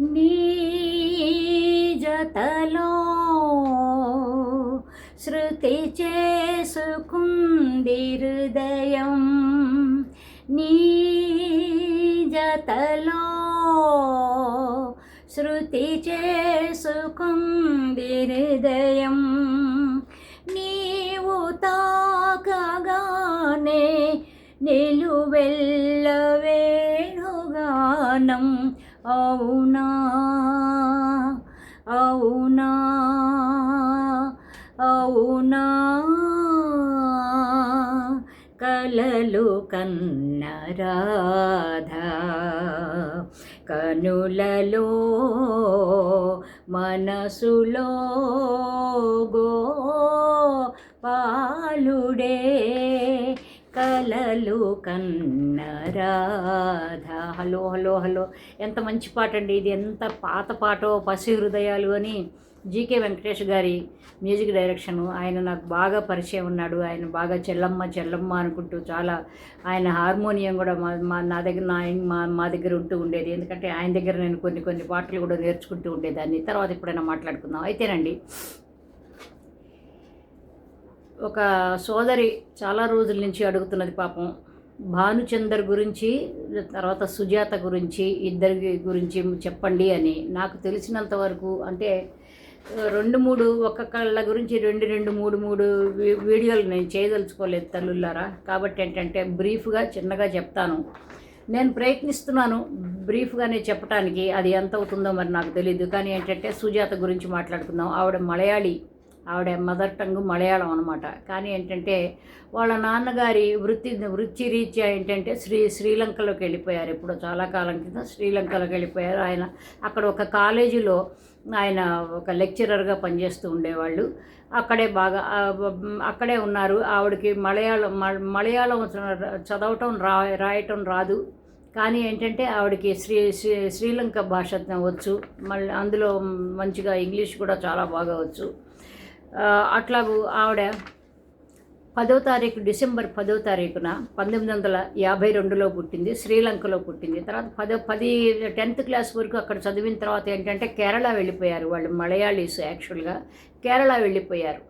నీ జతలో శృతి చేసుకుంది హృదయం నీ జతలో శృతి చేసుకుంది హృదయం నీవు తాకగానే నిలువెల్లవేణుగానం అవునా అవునా అవునా కలలు కన్న రాధా కనులలో మనసులో గో పాలుడే కలలు కన్నరాధ హలో హలో హలో. ఎంత మంచి పాట అండి ఇది. ఎంత పాత పాటో పసి హృదయాలు అని జీకే వెంకటేష్ గారి మ్యూజిక్ డైరెక్షను. ఆయన నాకు బాగా పరిచయం ఉన్నాడు. ఆయన బాగా చెల్లమ్మ చెల్లమ్మ అనుకుంటూ చాలా ఆయన హార్మోనియం కూడా మా మా నా దగ్గర నా మా మా దగ్గర ఉంటూ ఉండేది. ఎందుకంటే ఆయన దగ్గర నేను కొన్ని కొన్ని పాటలు కూడా నేర్చుకుంటూ ఉండేదాన్ని. తర్వాత ఎప్పుడైనా మాట్లాడుకుందాం. అయితేనండి. ఒక సోదరి చాలా రోజుల నుంచి అడుగుతున్నది పాపం. భానుచందర్ గురించి తర్వాత సుజాత గురించి ఇద్దరి గురించి చెప్పండి అని. నాకు తెలిసినంత వరకు అంటే రెండు మూడు ఒక్కొక్కళ్ళ గురించి రెండు రెండు మూడు మూడు వీడియోలు నేను చేయదలుచుకోలేదు తల్లులారా కాబట్టి ఏంటంటే బ్రీఫ్గా చిన్నగా చెప్తాను. నేను ప్రయత్నిస్తున్నాను బ్రీఫ్గానే చెప్పడానికి అది ఎంత అవుతుందో మరి నాకు తెలియదు కానీ ఏంటంటే సుజాత గురించి మాట్లాడుకుందాం. ఆవిడ మలయాళీ. ఆవిడ మదర్ టంగ్ మలయాళం అనమాట కానీ ఏంటంటే వాళ్ళ నాన్నగారి వృత్తి వృత్తి రీత్యా ఏంటంటే శ్రీ శ్రీలంకలోకి వెళ్ళిపోయారు ఇప్పుడు చాలా కాలం కింద శ్రీలంకలోకి వెళ్ళిపోయారు. ఆయన అక్కడ ఒక కాలేజీలో ఆయన ఒక లెక్చరర్గా పనిచేస్తూ ఉండేవాళ్ళు. అక్కడే బాగా అక్కడే ఉన్నారు. ఆవిడకి మలయాళం మలయాళం చదవటం రా రాయటం రాదు. కానీ ఏంటంటే ఆవిడకి శ్రీ శ్రీ శ్రీలంక భాష వచ్చు. మళ్ళీ అందులో మంచిగా ఇంగ్లీష్ కూడా చాలా బాగా వచ్చు. అట్లా ఆవిడ పదో తారీఖు డిసెంబర్ పదో తారీఖున పంతొమ్మిది వందల యాభై రెండులో పుట్టింది శ్రీలంకలో పుట్టింది. తర్వాత పదో పది టెన్త్ క్లాస్ వరకు అక్కడ చదివిన తర్వాత ఏంటంటే కేరళ వెళ్ళిపోయారు వాళ్ళు మలయాళీస్ యాక్చువల్గా కేరళ వెళ్ళిపోయారు.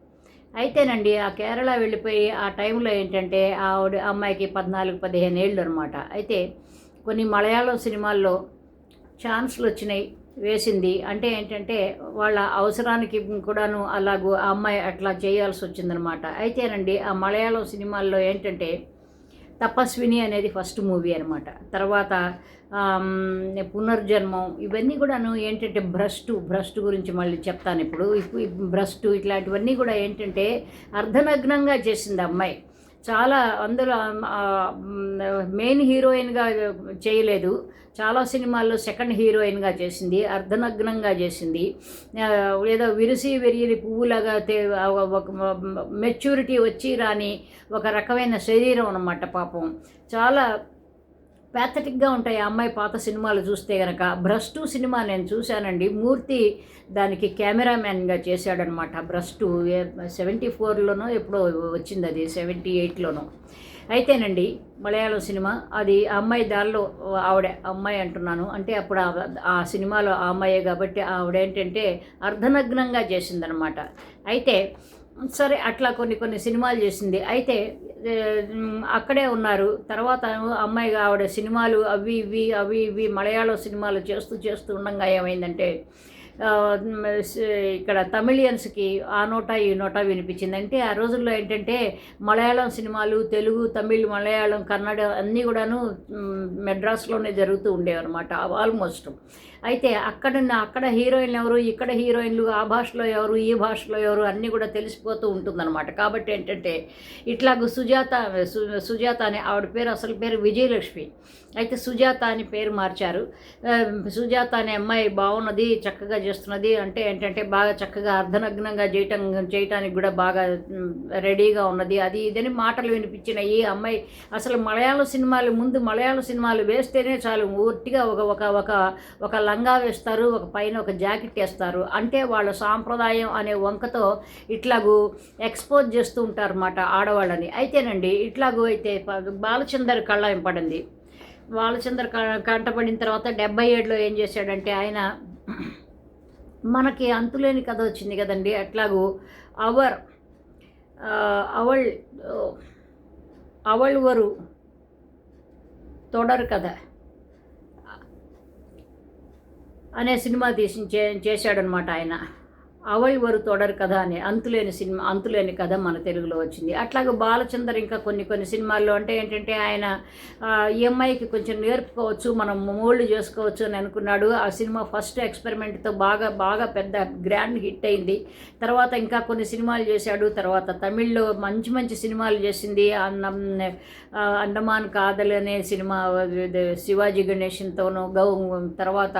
అయితేనండి ఆ కేరళ వెళ్ళిపోయి ఆ టైంలో ఏంటంటే ఆవిడ అమ్మాయికి పద్నాలుగు పదిహేను ఏళ్ళు అనమాట. అయితే కొన్ని మలయాళం సినిమాల్లో ఛాన్స్లు వచ్చినాయి. వేసింది. అంటే ఏంటంటే వాళ్ళ అవసరానికి కూడాను అలాగూ ఆ అమ్మాయి అట్లా చేయాల్సి వచ్చిందనమాట. అయితేనండి ఆ మలయాళం సినిమాల్లో ఏంటంటే తపస్విని అనేది ఫస్ట్ మూవీ అనమాట. తర్వాత పునర్జన్మం ఇవన్నీ కూడాను ఏంటంటే భ్రష్టు భ్రష్టు గురించి మళ్ళీ చెప్తాను ఇప్పుడు. భ్రష్టు ఇట్లాంటివన్నీ కూడా ఏంటంటే అర్ధనగ్నంగా చేసింది అమ్మాయి. చాలా అందులో మెయిన్ హీరోయిన్గా చేయలేదు. చాలా సినిమాల్లో సెకండ్ హీరోయిన్గా చేసింది అర్ధనగ్నంగా చేసింది. ఏదో విరిసి విరిగిన పువ్వులాగా ఒక మెచ్యూరిటీ వచ్చి రాని ఒక రకమైన శరీరం అన్నమాట పాపం. చాలా ప్యాథటిక్గా ఉంటాయి ఆ అమ్మాయి పాత సినిమాలు చూస్తే గనక. భ్రష్టు సినిమా నేను చూశానండి. మూర్తి దానికి కెమెరామ్యాన్గా చేశాడనమాట భ్రష్టు సెవెంటీ ఫోర్లోనో ఎప్పుడో వచ్చింది అది సెవెంటీ ఎయిట్లోనో అయితేనండి మలయాళం సినిమా. అది ఆ అమ్మాయి దానిలో ఆవిడ అమ్మాయి అంటున్నాను. అంటే అప్పుడు ఆ- సినిమాలో ఆ అమ్మాయే కాబట్టి ఆవిడ ఏంటంటే అర్ధనగ్నంగా చేసిందనమాట. అయితే సరే అట్లా కొన్ని కొన్ని సినిమాలు చేసింది. అయితే అక్కడే ఉన్నారు. తర్వాత అమ్మాయి ఆవిడ సినిమాలు అవి ఇవి అవి ఇవి మలయాళం సినిమాలు చేస్తూ చేస్తూ ఉండగా ఏమైందంటే ఇక్కడ తమిళియన్స్కి ఆ నోట ఈ నోట వినిపించింది. అంటే ఆ రోజుల్లో ఏంటంటే మలయాళం సినిమాలు తెలుగు తమిళ్ మలయాళం కన్నడ అన్నీ కూడాను మెడ్రాస్లోనే జరుగుతూ ఉండేవన్నమాట ఆల్మోస్ట్. అయితే అక్కడున్న అక్కడ హీరోయిన్లు ఎవరు ఇక్కడ హీరోయిన్లు ఆ భాషలో ఎవరు ఈ భాషలో ఎవరు అన్నీ కూడా తెలిసిపోతూ ఉంటుందన్నమాట. కాబట్టి ఏంటంటే ఇట్లాగ సుజాత సుజాత అనే ఆవిడ పేరు అసలు పేరు విజయలక్ష్మి. అయితే సుజాత అని పేరు మార్చారు. సుజాత అనే అమ్మాయి బాగున్నది చక్కగా చేస్తున్నది. అంటే ఏంటంటే బాగా చక్కగా అర్ధనగ్నంగా చేయటం చేయటానికి కూడా బాగా రెడీగా ఉన్నది. అది ఇదని మాటలు వినిపించిన ఈ అమ్మాయి అసలు మలయాళ సినిమాలు ముందు మలయాళ సినిమాలు వేస్తేనే చాలు ఊర్తిగా ఒక ఒక ఒక ఒక లంగా వేస్తారు ఒక పైన ఒక జాకెట్ వేస్తారు. అంటే వాళ్ళ సాంప్రదాయం అనే వంకతో ఇట్లాగూ ఎక్స్పోజ్ చేస్తూ ఉంటారు అన్నమాట ఆడవాళ్ళని. అయితేనండి ఇట్లాగూ అయితే బాలచందర్ కళ్ళ పడింది బాలచందర్ కంటపడిన తర్వాత డెబ్బై ఏడులో ఏం చేశాడంటే ఆయన మనకి అంతులేని కథ వచ్చింది కదండి అట్లాగూ అవర్ ఆ, అవళ్ వరు తొడరు కథ అనే సినిమా తీసి చే చేశాడనమాట ఆయన. అవళ్ వరు తొడరు కథ అనే అంతులేని సినిమా అంతులేని కథ మన తెలుగులో వచ్చింది. అట్లాగే బాలచందర్ ఇంకా కొన్ని కొన్ని సినిమాల్లో అంటే ఏంటంటే ఆయన ఈఎంఐకి ఈ అమ్మాయికి కొంచెం నేర్పుకోవచ్చు మనం మోల్డ్ చేసుకోవచ్చు అని అనుకున్నాడు. ఆ సినిమా ఫస్ట్ ఎక్స్పెరిమెంట్తో బాగా బాగా పెద్ద గ్రాండ్ హిట్ అయింది. తర్వాత ఇంకా కొన్ని సినిమాలు చేశాడు. తర్వాత తమిళ్ళో మంచి మంచి సినిమాలు చేసింది. అన్నం అండమాన్ కాదల్ అనే సినిమా శివాజీ గణేషన్తోనూ గౌ తర్వాత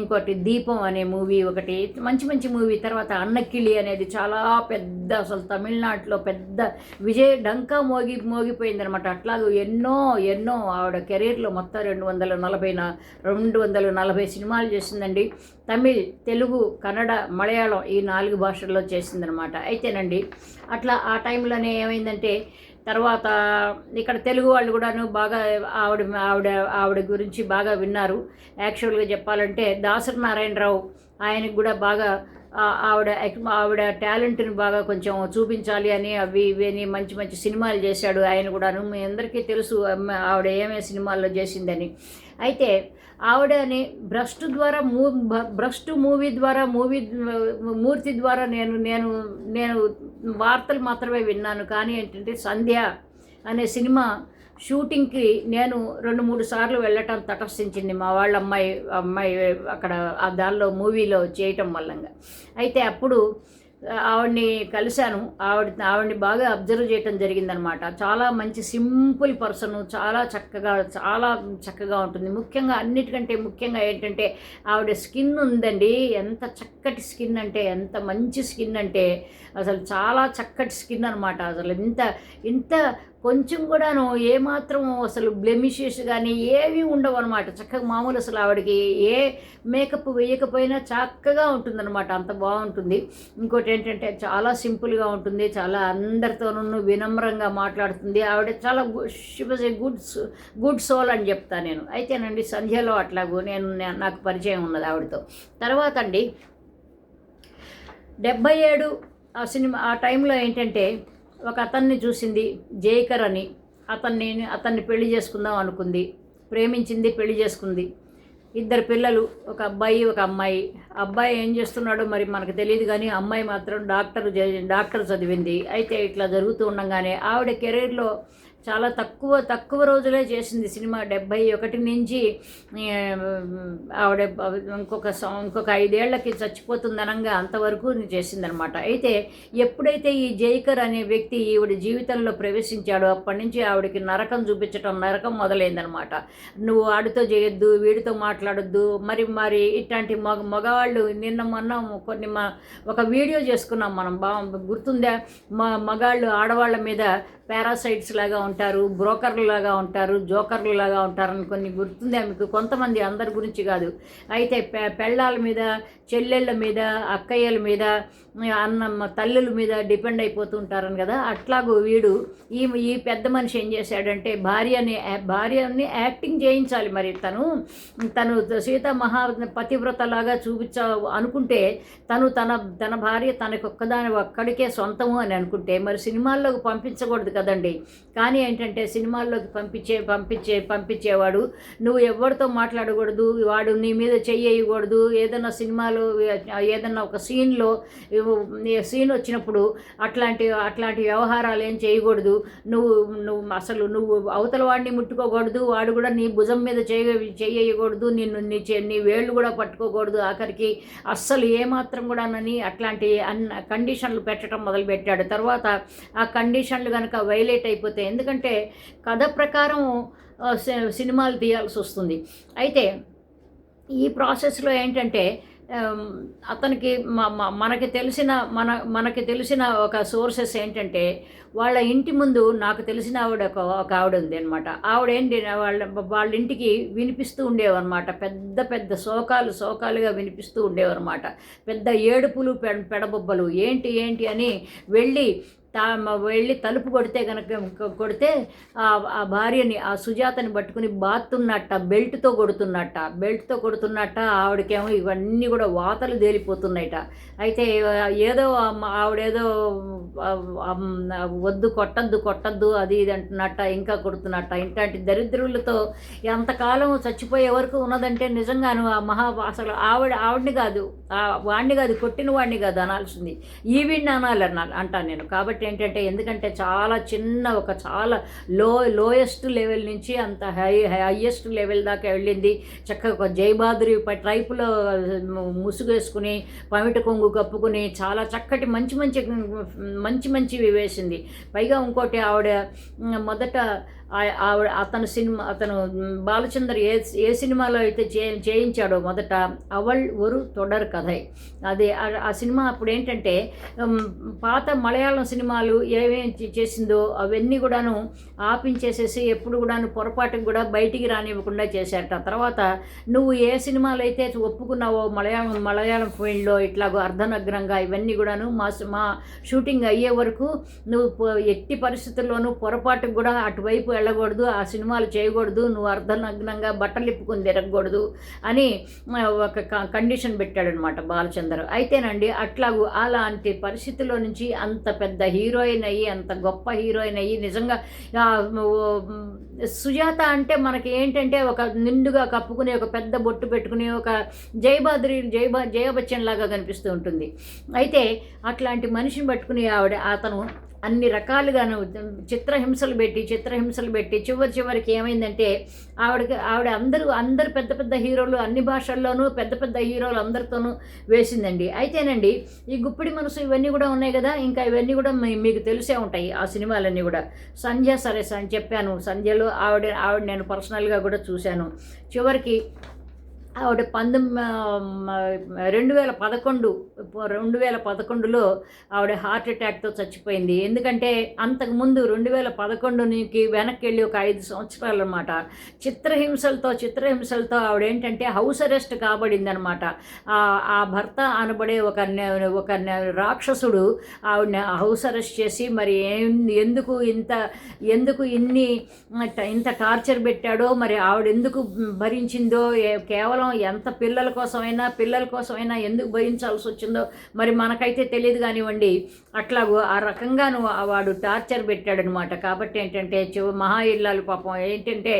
ఇంకోటి దీపం అనే మూవీ ఒకటి మంచి మంచి మూవీ తర్వాత అన్నకిళి అనేది చాలా పెద్ద అసలు తమిళనాడులో పెద్ద విజయ్ డంకా మోగి మోగిపోయిందనమాట అట్లాగే ఎన్నో ఎన్నో ఆవిడ కెరీర్లో మొత్తం రెండు వందల నలభై రెండు వందల నలభై సినిమాలు చేసిందండి. తమిళ్ తెలుగు కన్నడ మలయాళం ఈ నాలుగు భాషల్లో చేసిందనమాట అయితేనండి అట్లా ఆ టైంలోనే ఏమైందంటే తర్వాత ఇక్కడ తెలుగు వాళ్ళు కూడాను బాగా ఆవిడ ఆవిడ ఆవిడ గురించి బాగా విన్నారు. యాక్చువల్గా చెప్పాలంటే దాసరి నారాయణరావు ఆయనకు కూడా బాగా ఆవిడ ఆవిడ టాలెంట్ని బాగా కొంచెం చూపించాలి అని అవి ఇవి అని మంచి మంచి సినిమాలు చేశాడు ఆయన కూడాను. మీ అందరికీ తెలుసు ఆవిడ ఏమేమి సినిమాల్లో చేసిందని. అయితే ఆవిడని భ్రష్టు ద్వారా మూ బ్రష్ట్ భ్రష్టు మూవీ ద్వారా మూవీ మూర్తి ద్వారా నేను నేను నేను వార్తలు మాత్రమే విన్నాను. కానీ ఏంటంటే సంధ్య అనే సినిమా షూటింగ్కి నేను రెండు మూడు సార్లు వెళ్ళటం తటస్థించింది మా వాళ్ళ అమ్మాయి అమ్మాయి అక్కడ ఆ దానిలో మూవీలో చేయటం వల్లంగా. అయితే అప్పుడు ఆవిడ్ని కలిశాను. ఆవిడ ఆవిడ్ని బాగా అబ్జర్వ్ చేయటం జరిగిందనమాట. చాలా మంచి సింపుల్ పర్సన్ చాలా చక్కగా చాలా చక్కగా ఉంటుంది. ముఖ్యంగా అన్నిటికంటే ముఖ్యంగా ఏంటంటే ఆవిడ స్కిన్ ఉందండి. ఎంత చక్కటి స్కిన్ అంటే ఎంత మంచి స్కిన్ అంటే అసలు చాలా చక్కటి స్కిన్ అనమాట. అసలు ఇంత ఇంత కొంచెం కూడాను ఏమాత్రం అసలు బ్లెమిషెస్ కానీ ఏవి ఉండవు అనమాట చక్కగా మామూలు అసలు ఆవిడకి ఏ మేకప్ వేయకపోయినా చక్కగా ఉంటుందన్నమాట. అంత బాగుంటుంది. ఇంకోటి ఏంటంటే చాలా సింపుల్గా ఉంటుంది. చాలా అందరితోనూ వినమ్రంగా మాట్లాడుతుంది. ఆవిడ చాలా she was a good good soul అని చెప్తాను నేను. అయితేనండి సంధ్యలో అట్లాగూ నేను నాకు పరిచయం ఉన్నది ఆవిడతో. తర్వాత అండి డెబ్బై ఏడు ఆ సినిమా ఆ టైంలో ఏంటంటే ఒక అతన్ని చూసింది జైకర్ అని. అతన్ని అతన్ని పెళ్ళి చేసుకుందాం అనుకుంది. ప్రేమించింది పెళ్ళి చేసుకుంది. ఇద్దరు పిల్లలు ఒక అబ్బాయి ఒక అమ్మాయి. అబ్బాయి ఏం చేస్తున్నాడో మరి మనకు తెలియదు కానీ అమ్మాయి మాత్రం డాక్టర్ డాక్టర్ చదివింది. అయితే ఇట్లా జరుగుతూ ఉండగానే ఆవిడ కెరీర్లో చాలా తక్కువ తక్కువ రోజులే చేసింది సినిమా. డెబ్బై ఒకటి నుంచి ఆవిడ ఇంకొక ఇంకొక ఐదేళ్ళకి చచ్చిపోతుందనంగా అంతవరకు చేసిందనమాట. అయితే ఎప్పుడైతే ఈ జైకర్ అనే వ్యక్తి ఈవిడ జీవితంలో ప్రవేశించాడో అప్పటి నుంచి ఆవిడకి నరకం చూపించటం నరకం మొదలైందనమాట. నువ్వు వాడితో చేయొద్దు వీడితో మాట్లాడొద్దు మరి మరి ఇట్లాంటి మగ మగవాళ్ళు నిన్న మొన్న కొన్ని మా ఒక వీడియో చేసుకున్నాం మనం. బా గుర్తుందా? మా మగాళ్ళు ఆడవాళ్ళ మీద పారాసైట్స్ లాగా ఉంటారు బ్రోకర్లు లాగా ఉంటారు జోకర్లు లాగా ఉంటారని కొన్ని గుర్తుందే మీకు. కొంతమంది అందరి గురించి కాదు. అయితే పె పెళ్ళాల మీద చెల్లెళ్ళ మీద అక్కయ్యల మీద అన్న తల్లుల మీద డిపెండ్ అయిపోతూ ఉంటారని కదా. అట్లాగూ వీడు ఈ ఈ పెద్ద మనిషి ఏం చేశాడంటే భార్యని భార్యని యాక్టింగ్ చేయించాలి మరి. తను తను సీత మహా పతివ్రత లాగా చూపించ అనుకుంటే తను తన తన భార్య తనకొక్కదాని ఒక్కడికే సొంతము అని అనుకుంటే మరి సినిమాల్లోకి పంపించకూడదు కదండి. కానీ ఏంటంటే సినిమాల్లోకి పంపించే పంపించే పంపించేవాడు. నువ్వు ఎవరితో మాట్లాడకూడదు వాడు నీ మీద చెయ్యకూడదు ఏదైనా సినిమాలో ఏదైనా ఒక సీన్లో సీన్ వచ్చినప్పుడు అట్లాంటి అట్లాంటి వ్యవహారాలు ఏం చేయకూడదు. నువ్వు నువ్వు అసలు నువ్వు అవతల వాడిని ముట్టుకోకూడదు. వాడు కూడా నీ భుజం మీద చేయ చేయకూడదు నిన్ను నీ చే నీ వేళ్ళు కూడా పట్టుకోకూడదు ఆఖరికి. అస్సలు ఏమాత్రం కూడానని అట్లాంటి అన్న కండిషన్లు పెట్టడం మొదలుపెట్టాడు. తర్వాత ఆ కండిషన్లు కనుక వైలేట్ అయిపోతే ఎందుకంటే ఎందుకంటే కథ ప్రకారం సినిమాలు తీయాల్సి వస్తుంది. అయితే ఈ ప్రాసెస్లో ఏంటంటే అతనికి మనకి తెలిసిన మన మనకి తెలిసిన ఒక సోర్సెస్ ఏంటంటే వాళ్ళ ఇంటి ముందు నాకు తెలిసిన ఆవిడ ఒక ఒక ఆవిడ ఉంది అనమాట ఆవిడ ఏంటి వాళ్ళ వాళ్ళ ఇంటికి వినిపిస్తూ ఉండేవన్నమాట. పెద్ద పెద్ద శోకాలు శోకాలుగా వినిపిస్తూ ఉండేవన్నమాట. పెద్ద ఏడుపులు పె పెడబొబ్బలు ఏంటి ఏంటి అని వెళ్ళి తా వెళ్ళి తలుపు కొడితే కనుక కొడితే ఆ భార్యని ఆ సుజాతని పట్టుకుని బాతున్నట్ట బెల్ట్తో కొడుతున్నట్ట. బెల్ట్తో కొడుతున్నట్ట ఆవిడకేమో ఇవన్నీ కూడా వాతలు తేలిపోతున్నాయట. అయితే ఏదో ఆవిడేదో వద్దు కొట్టద్దు కొట్టద్దు అది ఇది అంటున్నట్ట ఇంకా కొడుతున్నట్ట. ఇట్లాంటి దరిద్రులతో ఎంతకాలం చచ్చిపోయే వరకు ఉన్నదంటే నిజంగాను ఆ మహా అసలు ఆవిడ ఆవిడని కాదు వాణ్ణి వాడిని కాదు కొట్టిన వాడిని కాదు అనాల్సింది. ఈవిడ్ని అనాలి అన్నా అంటాను నేను. కాబట్టి ఏంటంటే ఎందుకంటే చాలా చిన్న ఒక చాలా లో లోయెస్ట్ లెవెల్ నుంచి అంత హై హైయెస్ట్ లెవెల్ దాకా వెళ్ళింది. చక్కగా ఒక జయబాద్రి ప- ముసుగేసుకుని పమిట కొంగు కప్పుకుని చాలా చక్కటి మంచి మంచి మంచి మంచివి వేసింది. పైగా ఇంకోటి ఆవిడ మొదట ఆవిడ అతను సినిమా అతను బాలచందర్ ఏ ఏ సినిమాలో అయితే చే చేయించాడో మొదట అవల్ ఒరు తొడర్ కథై. అది ఆ- సినిమా అప్పుడు ఏంటంటే పాత మలయాళం సినిమాలు ఏమేమి చేసిందో అవన్నీ కూడాను ఆపించేసేసి ఎప్పుడు కూడాను పొరపాటుకు కూడా బయటికి రానివ్వకుండా చేశారట. తర్వాత నువ్వు ఏ సినిమాలు అయితే ఒప్పుకున్నావో మలయాళం మలయాళం ఫీల్డ్లో ఇట్లాగో అర్ధనగ్రంగా ఇవన్నీ కూడాను మా మా షూటింగ్ అయ్యే వరకు నువ్వు ఎట్టి పరిస్థితుల్లోనూ పొరపాటుకు కూడా అటువైపు వెళ్ళకూడదు ఆ సినిమాలు చేయకూడదు నువ్వు అర్ధనగ్నంగా బట్టలు ఇప్పుకొని తిరగకూడదు అని ఒక క- కండిషన్ పెట్టాడనమాట బాలచందర్. అయితేనండి అట్లాగూ అలాంటి పరిస్థితుల్లో నుంచి అంత పెద్ద హీరోయిన్ అయ్యి అంత గొప్ప హీరోయిన్ అయ్యి నిజంగా సుజాత అంటే మనకి ఏంటంటే ఒక నిండుగా కప్పుకుని ఒక పెద్ద బొట్టు పెట్టుకుని ఒక జయబాద్రి జయబా జయబచ్చన్ లాగా కనిపిస్తూ ఉంటుంది. అయితే అట్లాంటి మనిషిని పట్టుకుని ఆవిడ అతను అన్ని రకాలుగాను చిత్రహింసలు పెట్టి చిత్రహింసలు పెట్టి చివరి చివరికి ఏమైందంటే ఆవిడకి ఆవిడ అందరూ అందరు పెద్ద పెద్ద హీరోలు అన్ని భాషల్లోనూ పెద్ద పెద్ద హీరోలు అందరితోనూ వేసిందండి. అయితేనండి ఈ గుప్పిడి మనసు ఇవన్నీ కూడా ఉన్నాయి కదా ఇంకా ఇవన్నీ కూడా మీకు తెలిసే ఉంటాయి ఆ సినిమాలన్నీ కూడా. సంధ్య సరే అని చెప్పాను. సంధ్యలో ఆవిడ ఆవిడ నేను పర్సనల్గా కూడా చూశాను. చివరికి ఆవిడ పంతొమ్మిది రెండు వేల పదకొండు రెండు వేల పదకొండులో ఆవిడ హార్ట్ అటాక్తో చచ్చిపోయింది. ఎందుకంటే అంతకుముందు రెండు వేల పదకొండుకి వెనక్కి వెళ్ళి ఒక ఐదు సంవత్సరాలు అనమాట చిత్రహింసలతో చిత్రహింసలతో ఆవిడ ఏంటంటే హౌస్ అరెస్ట్ కాబడింది అనమాట ఆ భర్త అనబడే ఒక ఒక రాక్షసుడు ఆవిడని హౌస్ అరెస్ట్ చేసి మరి ఏం ఎందుకు ఇంత ఎందుకు ఇన్ని ఇంత టార్చర్ పెట్టాడో మరి ఆవిడ ఎందుకు భరించిందో కేవలం ఎంత పిల్లల కోసమైనా పిల్లల కోసమైనా ఎందుకు భయించాల్సి వచ్చిందో మరి మనకైతే తెలియదు కానివ్వండి. అట్లాగూ ఆ రకంగాను వాడు టార్చర్ పెట్టాడనమాట. కాబట్టి ఏంటంటే చివ మహా ఇల్లాలు పాపం. ఏంటంటే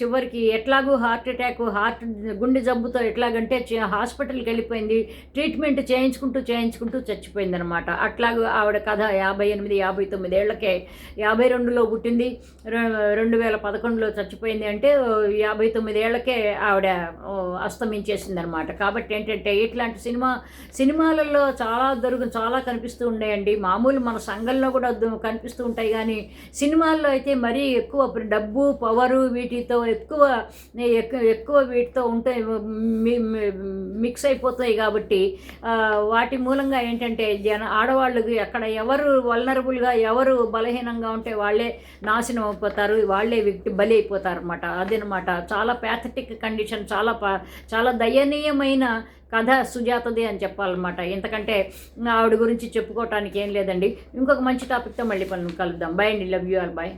చివరికి ఎట్లాగూ హార్ట్ అటాక్ హార్ట్ గుండె జబ్బుతో ఎట్లాగంటే హాస్పిటల్కి వెళ్ళిపోయింది. ట్రీట్మెంట్ చేయించుకుంటూ చేయించుకుంటూ చచ్చిపోయింది అనమాట అట్లాగూ ఆవిడ కథ యాభై ఎనిమిది యాభై తొమ్మిది ఏళ్ళకే యాభై రెండులో పుట్టింది. రెండు వేల పదకొండులో చచ్చిపోయింది అంటే యాభై తొమ్మిది ఏళ్ళకే ఆవిడ అస్తమించేసింది అనమాట కాబట్టి ఏంటంటే ఇట్లాంటి సినిమా సినిమాలలో చాలా దొరుకు చాలా కనిపిస్తూ ఉండేయండి. మామూలు మన సంఘంలో కూడా కనిపిస్తూ ఉంటాయి. కానీ సినిమాల్లో అయితే మరీ ఎక్కువ డబ్బు పవరు వీటితో ఎక్కువ ఎక్కువ వీటితో ఉంటే మిక్స్ అయిపోతాయి కాబట్టి వాటి మూలంగా ఏంటంటే జన ఆడవాళ్ళకి అక్కడ ఎవరు వల్నరబుల్గా ఎవరు బలహీనంగా ఉంటే వాళ్ళే నాశనం అయిపోతారు వాళ్ళే విక్టి బలి అయిపోతారు అనమాట అదనమాట. చాలా ప్యాథటిక్ కండిషన్ చాలా ప- చాలా దయనీయమైన కథ సుజాతది అని చెప్పాలన్నమాట. ఎందుకంటే ఆవిడ గురించి చెప్పుకోవటానికి ఏం లేదండి. ఇంకొక మంచి టాపిక్తో మళ్ళీ పనులు కలుద్దాం. బాయ్ అండి. Love you are bye